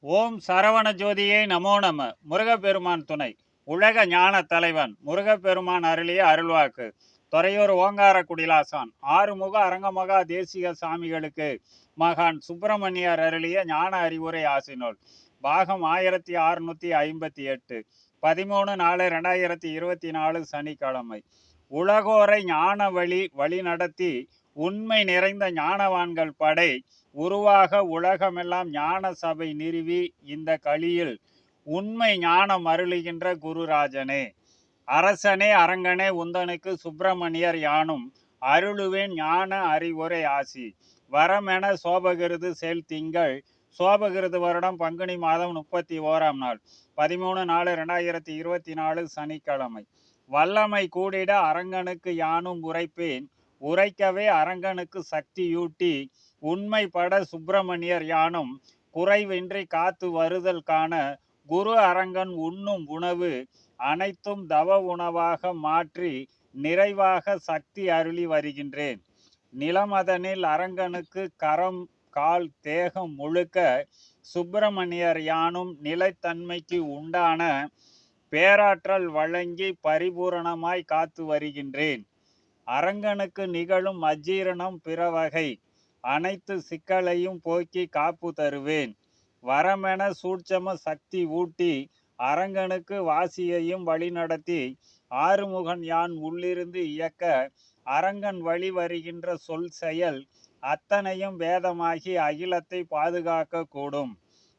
ஓம் சரவண ஜோதியே நமோ நம. முருகப்பெருமான் துணை. உலக ஞான தலைவன் முருகப்பெருமான் அருளிய அருள்வாக்கு. துறையூர் ஓங்கார குடிலாசான் ஆறுமுக அரங்கமகா தேசிக சாமிகளுக்கு மகான் சுப்பிரமணியர் அருளிய ஞான அறிவுரை ஆசினோல். பாகம் ஆயிரத்தி அறுநூத்தி ஐம்பத்தி எட்டு பதிமூணு நாலு ரெண்டாயிரத்தி இருபத்தி நாலு சனிக்கிழமை. உலகோரை ஞான வழி வழி நடத்தி உண்மை நிறைந்த ஞானவான்கள் படை உருவாக உலகமெல்லாம் ஞான சபை நிறுவி இந்த களியில் உண்மை ஞானம் அருளுகின்ற குருராஜனே. அரசனே அரங்கனே உந்தனுக்கு சுப்பிரமணியர் யானும் அருளுவேன் ஞான அறிவுரை ஆசி. வரமென சோபகிருது செல் திங்கள். சோபகிருது வருடம் பங்குனி மாதம் முப்பத்தி ஓராம் நாள். பதிமூணு நாலு ரெண்டாயிரத்தி இருபத்தி நாலு சனிக்கிழமை. வல்லமை கூடிட அரங்கனுக்கு யானும் உரைப்பேன். உரைக்கவே அரங்கனுக்கு சக்தியூட்டி பட சுப்பிரமணியர் யானும் குறைவின்றி காத்து வருதல் காண குரு அரங்கன் உண்ணும் உணவு அனைத்தும் தவ உணவாக மாற்றி நிறைவாக சக்தி அருளி வருகின்றேன். நிலமதனில் அரங்கனுக்கு கரம் கால் தேகம் முழுக்க சுப்பிரமணியர் யானும் நிலைத்தன்மைக்கு உண்டான பேராற்றல் வழங்கி பரிபூரணமாய் காத்து வருகின்றேன். அரங்கனுக்கு நிகழும் அஜீரணம் பிறவகை. அனைத்து சிக்கலையும் போக்கி காப்பு தருவேன். வரமென சூட்சம சக்தி ஊட்டி அரங்கனுக்கு வாசியையும் வழிநடத்தி ஆறுமுகன் யான் உள்ளிருந்து இயக்க அரங்கன் வழி வருகின்ற சொல் செயல் அத்தனையும் வேதமாகி அகிலத்தை பாதுகாக்க கூடும்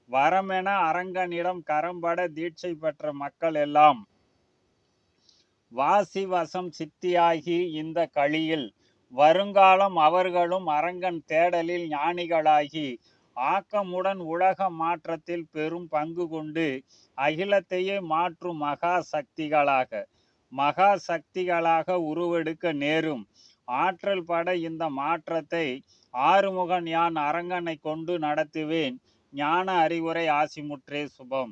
வரமென அரங்கனிடம் கரம்பட தீட்சை பெற்ற மக்கள் எல்லாம் வாசி வசம் சித்தியாகி இந்த களியில் வருங்காலம் அவர்களும் அரங்கன் தேடலில் ஞானிகளாகி ஆக்கமுடன் உலக மாற்றத்தில் பெரும் பங்கு கொண்டு அகிலத்தையே மாற்றும் மகா சக்திகளாக மகா சக்திகளாக உருவெடுக்க நேரும். ஆற்றல் பட இந்த மாற்றத்தை ஆறுமுகன் யான் அரங்கனை கொண்டு நடத்துவேன். ஞான அறிவுரை ஆசிமுற்றே சுபம்.